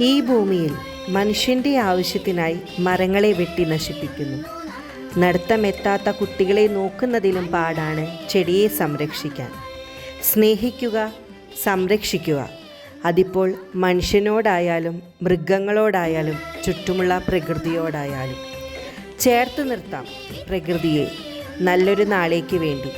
ഈ ഭൂമിയിൽ മനുഷ്യന്റെ ആവശ്യത്തിനായി മരങ്ങളെ വെട്ടി നശിപ്പിക്കുന്നു. നടത്തമെത്താത്ത കുട്ടികളെ നോക്കുന്നതിലും പാടാണ് ചെടിയെ സംരക്ഷിക്കാൻ. സ്നേഹിക്കുക സംരക്ഷിക്കുക. അതിപ്പോൾ മനുഷ്യനോടായാലും മൃഗങ്ങളോടായാലും ചുറ്റുമുള്ള പ്രകൃതിയോടായാലും. ചേർത്ത് നിർത്താം പ്രകൃതിയെ. നല്ലൊരു നാളേക്ക് വേണ്ടി.